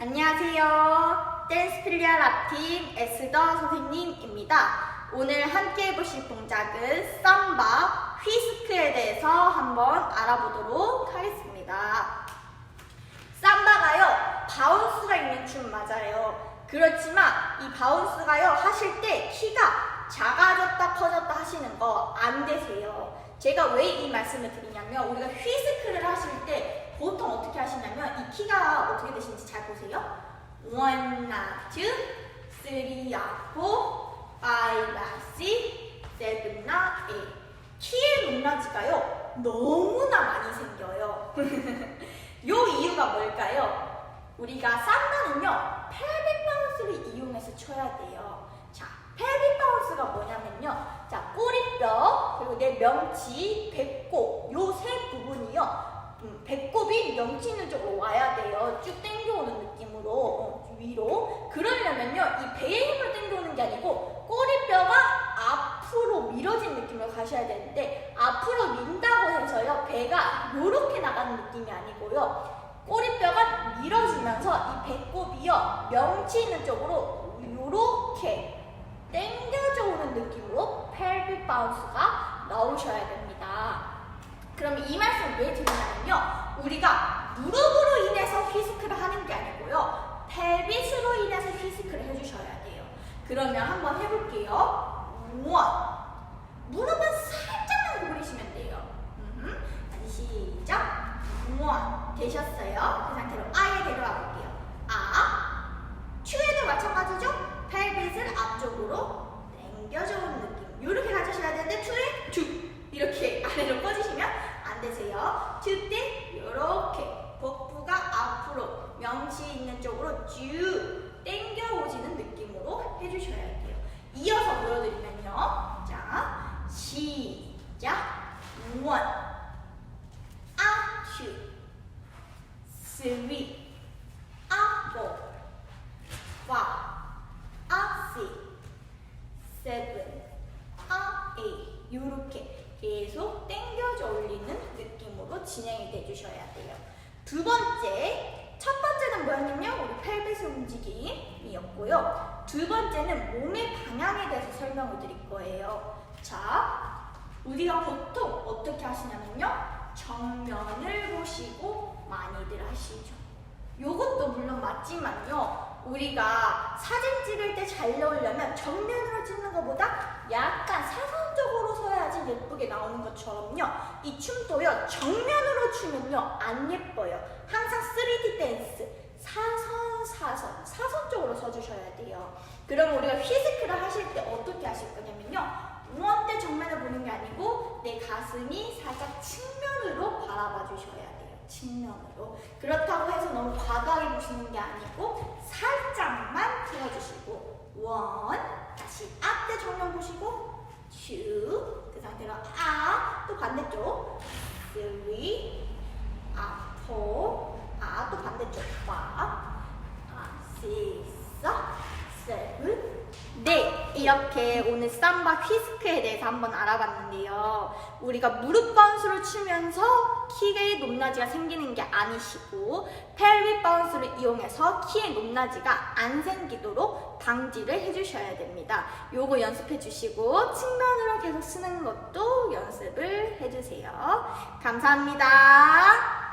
안녕하세요. 댄스필리아 랍팀 에스더 선생님입니다. 오늘 함께 해보실 동작은 쌈바 휘스크에 대해서 한번 알아보도록 하겠습니다. 쌈바가요, 바운스가 있는 춤 맞아요. 그렇지만 이 바운스가요, 하실 때 키가 작아졌다 커졌다 하시는 거 안 되세요. 제가 왜 이 말씀을 드리냐면, 우리가 휘스크를 하실 때 보통 어떻게 하시냐면, 이 키가 어떻게 되시는지 잘 보세요. One, not two, three, not four, five, not six, seven, not eight. 키의 높낮이가요, 너무나 많이 생겨요. 요 이유가 뭘까요? 우리가 쌈바는요 펠빅 바운스를 이용해서 쳐야 돼요. 자, 펠빅 바운스가 뭐냐면요. 자, 꼬리뼈 그리고 내 명치, 배꼽 요 세 부분이요. 음, 배꼽이 명치 있는 쪽으로 와야 돼요. 쭉 당겨오는 느낌으로 어, 그러려면요 이 배에 힘을 당겨오는 게 아니고 꼬리뼈가 앞으로 밀어진 느낌으로 가셔야 되는데 앞으로 민다고 해서요 배가 요렇게 나가는 느낌이 아니고요 꼬리뼈가 밀어지면서 이 배꼽이요 명치 있는 쪽으로 요렇게 당겨져 오는 느낌으로 펠빅 바운스가 나오셔야 됩니다. 그럼 이 말씀 왜 드리냐면요 우리가 무릎으로 인해서 휘스크를 하는 게 아니고요 펠빗으로 인해서 휘스크를 해주셔야 돼요. 그러면 한번 해볼게요. 원. 무릎은 살짝만 구부리시면 돼요. 음흠. 다시 시작. 원. 되셨어요. 그 상태로 아에 내려와 볼게요. 아. 큐에도 마찬가지죠? 펠빗을 앞쪽으로 당겨주는 느낌. 이렇게 가주셔야 되는데 투에 쭉 이렇게 아래로 뻗으시면 안 되세요. 투때 이렇게 복부가 앞으로 명치 있는 쪽으로 쭉 당겨오지는 느낌으로 해주셔야 돼요. 이어서 보여드리면요. 자, 시작. 원, 아, 투, 쓰리, 아, 포, 파, 아, 시, 세븐, 아, 에이. 요렇게 계속 당겨져 올리는 느낌으로 진행이 돼주셔야 돼요. 두 번째, 첫 번째는 뭐였냐면 우리 펠빗의 움직임이었고요. 두 번째는 몸의 방향에 대해서 설명을 드릴 거예요. 자, 우리가 보통 어떻게 하시냐면요. 정면을 보시고 많이들 하시죠. 요것도 물론 맞지만요. 우리가 사진 찍을 때 잘 나오려면 정면으로 찍는 것보다 약간 사선적으로 서야지 예쁘게 나오는 것처럼요. 이 춤도요. 정면으로 추면요. 안 예뻐요. 항상 3D 댄스 사선 사선 사선적으로 서주셔야 돼요. 그럼 우리가 휘스크를 하실 때 어떻게 하실 거냐면요. 원대 정면을 보는 게 아니고 내 가슴이 살짝 측면으로 바라봐 주셔야 돼요. 측면으로. 그렇다고 해서 너무 과도하게 보시는 게 아니고 살짝만 틀어주시고 원 다시 앞대 정면 보시고 투그 상태로 아 또 반대쪽 쓰리 아포 파 아, 시서 세븐 네, 이렇게 오늘 삼바 휘스크에 대해서 한번 알아봤는데요. 우리가 무릎 바운스를 추면서 키의 높낮이가 생기는 게 아니시고 펠빅 바운스를 이용해서 키의 높낮이가 안 생기도록 방지를 해주셔야 됩니다. 요거 연습해 주시고 측면으로 계속 쓰는 것도 연습을 해주세요. 감사합니다.